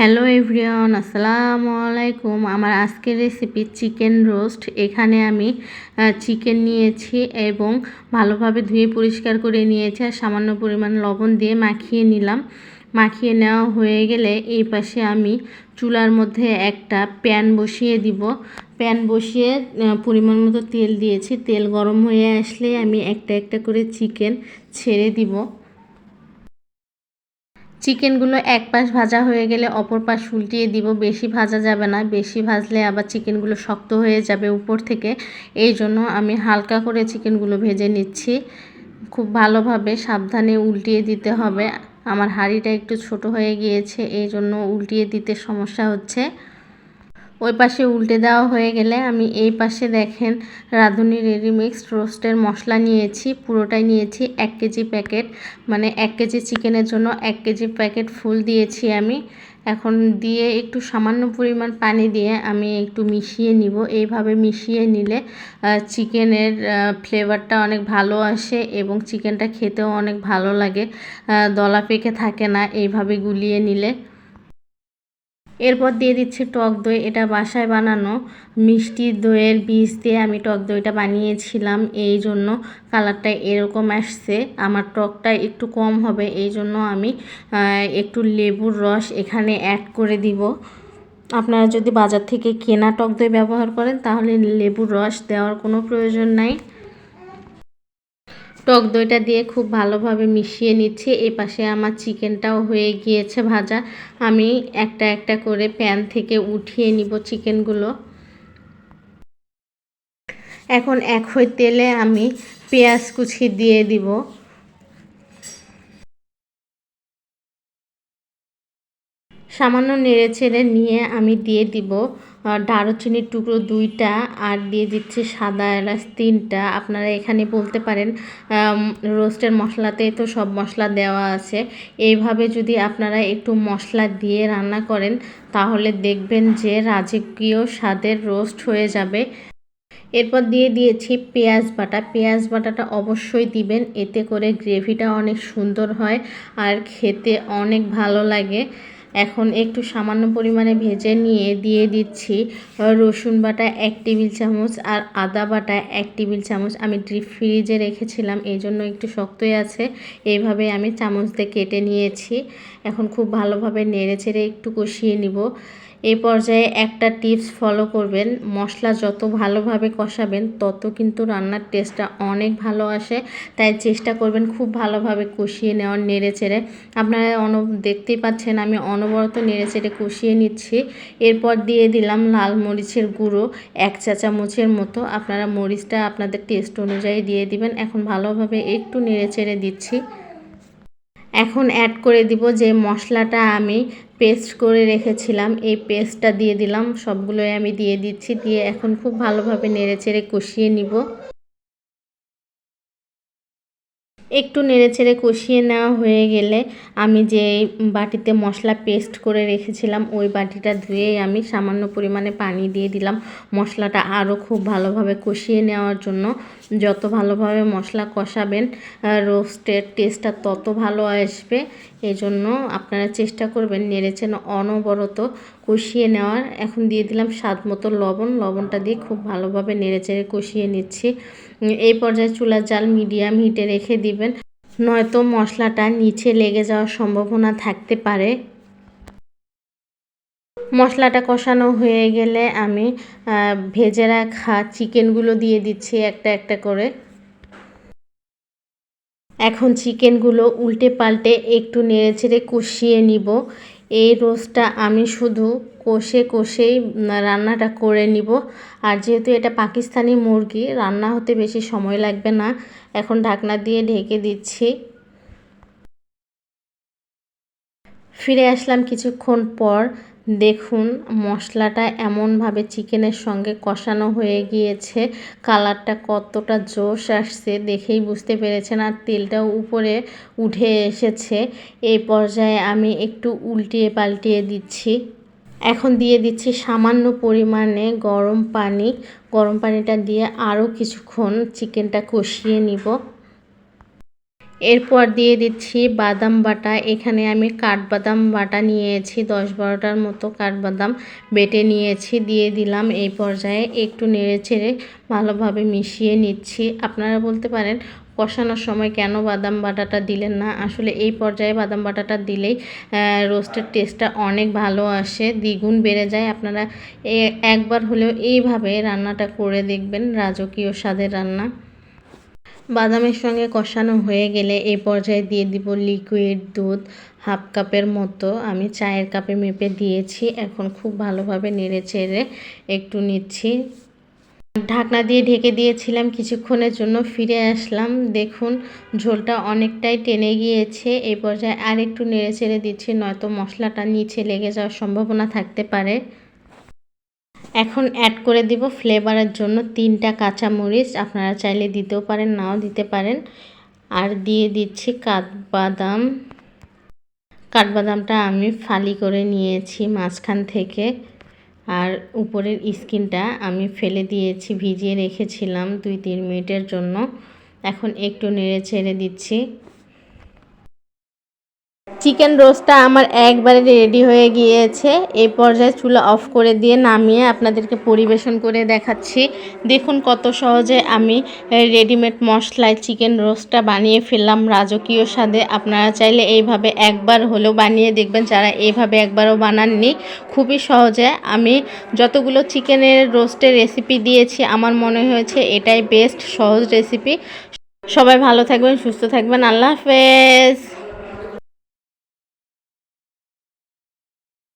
Hello everyone, আসসালামু আলাইকুম। আমার আজকের রেসিপি চিকেন রোস্ট এখানে আমি চিকেন নিয়েছি এবং ভালোভাবে ধুয়ে পরিষ্কার করে নিয়েছি আর সামান্য পরিমাণ লবণ দিয়ে মাখিয়ে নিলাম। মাখিয়ে নেওয়া হয়ে গেলে এই পাশে আমি চুলার মধ্যে একটা প্যান বসিয়ে দিব। প্যান বসিয়ে পরিমাণ মতো তেল দিয়েছি। তেল গরম হয়ে আসলে আমি একটা একটা করে চিকেন ছেড়ে দিব। চিকেনগুলো এক পাশ ভাজা হয়ে গেলে অপর পাশ উল্টিয়ে দিব। বেশি ভাজা যাবে না, বেশি ভাজলে আবার চিকেনগুলো শক্ত হয়ে যাবে উপর থেকে। এই জন্য আমি হালকা করে চিকেনগুলো ভেজে নিচ্ছি। খুব ভালোভাবে সাবধানে উল্টিয়ে দিতে হবে। আমার হাঁড়িটা একটু ছোট হয়ে গিয়েছে, এই জন্য উল্টিয়ে দিতে সমস্যা হচ্ছে। ওই পাশে উল্টে দেওয়া হয়ে গেলে আমি এই পাশে দেখেন রাঁধুনি রেডিমিক্স রোস্টের মশলা নিয়েছি, পুরোটাই নিয়েছি এক কেজি প্যাকেট মানে এক কেজি চিকেনের জন্য এক কেজি প্যাকেট ফুল দিয়েছি আমি। এখন দিয়ে একটু সামান্য পরিমাণ পানি দিয়ে আমি একটু মিশিয়ে নিব। এইভাবে মিশিয়ে নিলে চিকেনের ফ্লেভারটা অনেক ভালো আসে এবং চিকেনটা খেতেও অনেক ভালো লাগে। দলা পেকে থাকে না। এইভাবে গুলিয়ে নিলে এরপর দিয়ে দিচ্ছি টক দই। এটা বাসায় বানানো মিষ্টি দইয়ের বীজ দিয়ে আমি টক দইটা বানিয়েছিলাম। এই জন্য কালারটা এরকম আসছে। আমার টকটা একটু কম হবে। এই জন্য আমি একটু লেবুর রস এখানে অ্যাড করে দিব। আপনারা যদি বাজার থেকে কেনা টক দই ব্যবহার করেন, তাহলে লেবুর রস দেওয়ার কোনো প্রয়োজন নাই। টক দইটা দিয়ে খুব ভালোভাবে মিশিয়ে নিচ্ছি। এই পাশে আমার চিকেনটাও হয়ে গিয়েছে ভাজা। আমি একটা একটা করে প্যান থেকে উঠিয়ে নিব চিকেনগুলো। এখন এক হই তেলে আমি পেঁয়াজ কুচি দিয়ে দিব। সামান্য নেড়ে ছেড়ে নিয়ে আমি দিয়ে দিব। দারুচিনির টুকরো দুইটা আর দিয়ে দিচ্ছি সাদা এলাচ তিনটা। আপনারা এখানে বলতে পারেন রোস্টের মশলাতে তো সব মশলা দেওয়া আছে। এইভাবে যদি আপনারা একটু মশলা দিয়ে রান্না করেন, তাহলে দেখবেন যে রাজকীয় স্বাদের রোস্ট হয়ে যাবে। এরপর দিয়ে দিয়েছি পেঁয়াজ বাটা। পেঁয়াজ বাটাটা অবশ্যই দিবেন, এতে করে গ্রেভিটা অনেক সুন্দর হয় আর খেতে অনেক ভালো লাগে। এখন একটু সামান্য পরিমাণে ভেজে নিয়ে দিয়ে দিচ্ছি রসুন বাটা এক টেবিল চামচ আর আদা বাটা এক টেবিল চামচ। আমি ডিপ ফ্রিজে রেখেছিলাম, এই জন্য একটু শক্তই আছে। এইভাবে আমি চামচ দিয়ে কেটে নিয়েছি। এখন খুব ভালোভাবে নেড়ে চেড়ে একটু কষিয়ে নিব। এই পর্যায়ে একটা টিপস ফলো করবেন। মশলা যত ভালোভাবে কষাবেন, তত কিন্তু রান্নার টেস্টটা অনেক ভালো আসে। তাই চেষ্টা করবেন খুব ভালোভাবে কষিয়ে নেওয়ার নেড়ে চেড়ে। আপনারা অন, দেখতেই পাচ্ছেন আমি অনবরত নেড়ে চেড়ে কষিয়ে নিচ্ছি। এরপর দিয়ে দিলাম লাল মরিচের গুঁড়ো, এক চা চামচের মতো। আপনারা মরিচটা আপনাদের টেস্ট অনুযায়ী দিয়ে দিবেন। এখন ভালোভাবে একটু নেড়ে চেড়ে দিচ্ছি। এখন অ্যাড করে দিব যে মশলাটা আমি পেস্ট করে রেখেছিলাম। এই পেস্টটা দিয়ে দিলাম। সবগুলোই আমি দিয়ে দিচ্ছি। দিয়ে এখন খুব ভালোভাবে নেড়ে চেড়ে কষিয়ে নিব। একটু নেড়ে ছেড়ে কষিয়ে নেওয়া হয়ে গেলে আমি যে বাটিতে মশলা পেস্ট করে রেখেছিলাম, ওই বাটিটা ধুয়ে আমি সামান্য পরিমাণে পানি দিয়ে দিলাম। মশলাটা আরও খুব ভালোভাবে কষিয়ে নেওয়ার জন্য। যত ভালোভাবে মশলা কষাবেন রোস্টের টেস্টটা তত ভালো আসবে। এই জন্য আপনারা চেষ্টা করবেন নেড়েছেন অনবরত কষিয়ে নেওয়ার। এখন দিয়ে দিলাম স্বাদ মতো লবণ। লবণটা দিয়ে খুব ভালোভাবে নেড়েচেড়ে কষিয়ে নিচ্ছি। এই পর্যায়ে চুলার জাল মিডিয়াম হিটে রেখে দিবেন। নয়তো মশলাটা নিচে লেগে যাওয়ার সম্ভাবনা থাকতে পারে। মশলাটা কষানো হয়ে গেলে আমি ভেজে রাখা চিকেনগুলো দিয়ে দিচ্ছি একটা একটা করে। এখন চিকেনগুলো উল্টে পাল্টে একটু নেড়ে ছেড়ে কষিয়ে নিব। এই রোস্টটা আমি শুধু কষে কষেই রান্নাটা করে নিব। আর যেহেতু এটা পাকিস্তানি মুরগি, রান্না হতে বেশি সময় লাগবে না। এখন ঢাকনা দিয়ে ঢেকে দিচ্ছি। ফিরে আসলাম কিছুক্ষণ পর। দেখুন, মশলাটা এমনভাবে চিকেনের সঙ্গে কষানো হয়ে গিয়েছে। কালারটা কতটা জোশ আসছে দেখেই বুঝতে পেরেছেন আর তেলটাও উপরে উঠে এসেছে। এই পর্যায়ে আমি একটু উল্টিয়ে পাল্টিয়ে দিচ্ছি। এখন দিয়ে দিচ্ছি সামান্য পরিমাণে গরম পানি। গরম পানিটা দিয়ে আরও কিছুক্ষণ চিকেনটা কষিয়ে নিব। এরপর দিয়ে দিচ্ছি বাদাম বাটা। এখানে আমি কাঠবাদাম বাটা নিয়েছি, দশ বারোটার মতো কাঠবাদাম বেটে নিয়েছি, দিয়ে দিলাম এই পর্যায়ে একটু নেড়ে চেড়ে ভালোভাবে মিশিয়ে নিচ্ছি। আপনারা বলতে পারেন কষানোর সময় কেন বাদাম বাটাটা দিলেন না? আসলে এই পর্যায়ে বাদাম বাটাটা দিলেই রোস্টের টেস্টটা অনেক ভালো আসে, দ্বিগুণ বেড়ে যায়। আপনারা একবার হলেও এইভাবে রান্নাটা করে দেখবেন, রাজকীয় স্বাদের রান্না। বাদামের সঙ্গে কষানো হয়ে গেলে এই পর্যায়ে দিয়ে দিব লিকুইড দুধ হাফ কাপের মতো। আমি চায়ের কাপে মেপে দিয়েছি, এখন খুব ভালোভাবে নেড়ে চেড়ে একটু নিচ্ছি। ঢাকনা দিয়ে ঢেকে দিয়েছিলাম, কিছুক্ষণের জন্য ফিরে আসলাম। দেখুন, ঝোলটা অনেকটাই টেনে গিয়েছে। এই পর্যায়ে আর একটু নেড়ে চেড়ে দিচ্ছি, নয়তো মশলাটা নিচে লেগে যাওয়ার সম্ভাবনা থাকতে পারে। এখন অ্যাড করে দিব ফ্লেভারের জন্য তিনটা কাঁচামরিচ। আপনারা চাইলে দিতেও পারেন, নাও দিতে পারেন। আর দিয়ে দিচ্ছি কাঠবাদাম। কাঠবাদামটা আমি ফালি করে নিয়েছি মাঝখান থেকে। আর উপরের স্কিনটা আমি ফেলে দিয়েছি, ভিজিয়ে রেখেছিলাম দুই তিন মিনিটের জন্য। এখন একটু নেড়ে ছেড়ে দিচ্ছি। চিকেন রোস্টটা আমার একবারে রেডি হয়ে গিয়েছে। এই পর্যায়ে চুলা অফ করে দিয়ে নামিয়ে আপনাদেরকে পরিবেশন করে দেখাচ্ছি। দেখুন কত সহজে আমি রেডিমেড মশলায় চিকেন রোস্টটা বানিয়ে ফেললাম রাজকীয় স্বাদে। আপনারা চাইলে এইভাবে একবার হলেও বানিয়ে দেখবেন, যারা এইভাবে একবারও বানাননি। খুবই সহজে আমি যতগুলো চিকেনের রোস্টের রেসিপি দিয়েছি, আমার মনে হয়েছে এটাই বেস্ট সহজ রেসিপি সবাই ভালো থাকবেন, সুস্থ থাকবেন। আল্লাহ হাফেজ।